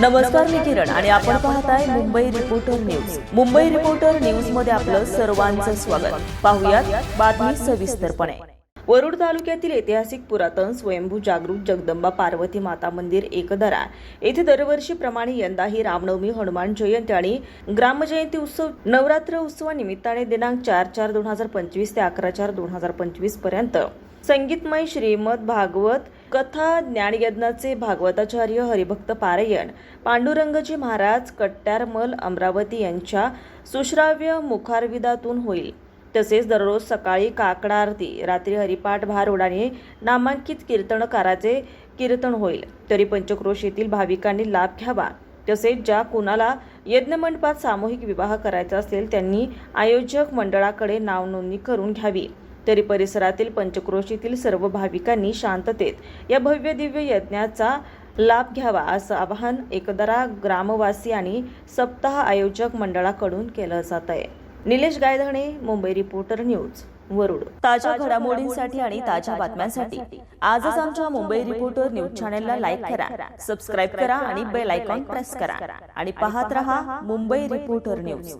नमस्कार मी किरण आणि आपण पाहताय Mumbai reporter news Mumbai reporter न्यूजमध्ये आपलं सर्वांचं स्वागत. पाहुयात बातमी सविस्तरपणे. वरुड तालुक्यातील ऐतिहासिक पुरातन स्वयंभू जागृत जगदंबा पार्वती माता मंदिर एकदरा. येथे दरवर्षीप्रमाणे यंदाही रामनवमी हनुमान जयंती आणि ग्रामजयंती उत्सव नवरात्र उत्सवानिमित्ताने दिनांक चार चार दोन हजार पंचवीस ते अकरा चार दोन हजार पंचवीसपर्यंत. संगीतमय श्रीमद भागवत कथा ज्ञानयज्ञाचे भागवताचार्य हरिभक्त पारायण पांडुरंगजी महाराज कट्ट्यारमल अमरावती यांच्या सुश्राव्य मुखारविदातून होईल. तसेच दररोज सकाळी काकडा आरती रात्री हरिपाठ भार आणि नामांकित कीर्तनकाराचे कीर्तन होईल. तरी पंचक्रोश येथील भाविकांनी लाभ घ्यावा. तसेच ज्या कुणाला यज्ञमंडपात सामूहिक विवाह करायचा असेल त्यांनी आयोजक मंडळाकडे नाव नोंदणी करून घ्यावी. तरी परिसरातील पंचक्रोशीतील सर्व भाविकांनी शांततेत या भव्य दिव्य यज्ञाचा लाभ घ्यावा असं आवाहन एकदरा ग्रामवासी आणि सप्ताह आयोजक मंडळाकडून केलं जात आहे. Nilesh Gaydhane Mumbai reporter news Warud. ताज्या घडामोडींसाठी आणि ताज्या बातम्यांसाठी आजच आमच्या मुंबई रिपोर्टर न्यूज चॅनेलला लाईक करा सबस्क्राईब करा आणि बेल आयकॉन प्रेस करा. आणि पाहत रहा मुंबई रिपोर्टर न्यूज.